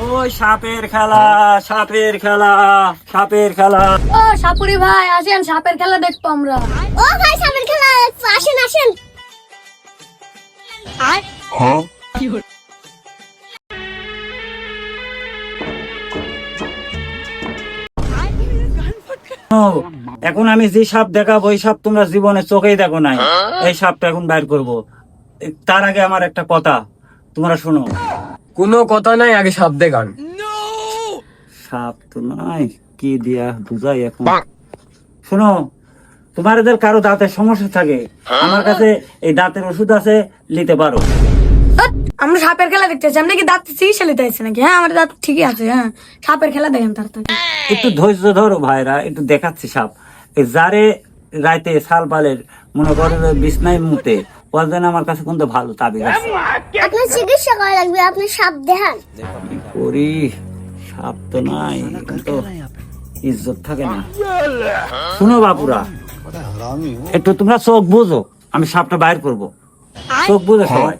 ওই সাপের খেলা সাপের খেলা সাপের খেলা। ও সাপুরি ভাই আসেন সাপের খেলা দেখব আমরা। ও ভাই সামনের খেলা আসেন আসেন। ও, এখন আমি যে সাপ দেখাবো ওই সাপ তোমরা জীবনে চোখেই দেখো নাই। এই সাপটা এখন বাইর করব। তার আগে আমার একটা কথা তোমরা শোনো। কোনো কথা নাই আগে সাপ দেখান সাপ তো নাই কি দিয়া বুঝাই এখন? শোনো তোমার এদের কারও দাঁতের সমস্যা থাকে। আমার কাছে এই দাঁতের ওষুধ আছে নিতে পারো। আমরা সাপের খেলা দেখতেছি আপনি কি দাঁত চিকিৎসা নিতে আসছে নাকি? হ্যাঁ আমার দাঁত ঠিকই আছে হ্যাঁ। সাপের খেলা দেখেন তাড়াতাড়ি একটু ধৈর্য ধরো ভাইরা একটু দেখাচ্ছি সাপ। এই যারে রাইতে সাল পালের মনে করো বিছনায় মুতে ওর জন্য আমার কাছে কিন্তু ভালো তাবিজ আছে। চিকিৎসা করা লাগবে আপনি সাপ দেখান করি সাপ তো নাই কিন্তু ইজ্জত থাকে না। শুনো বাপুরা একটু তোমরা চোখ বুঝো আমি সাপটা বাইর করব। চোখ বুঝো সবাই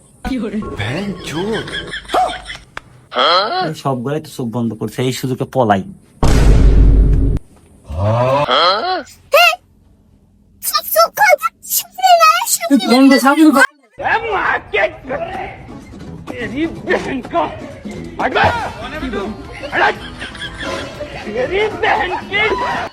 এই সবগুলাই তো চোখ বন্ধ করছে এই সুযোগে পলাই। সাপ চোখ খোল সামনে না সামনে বন্ধ সাবির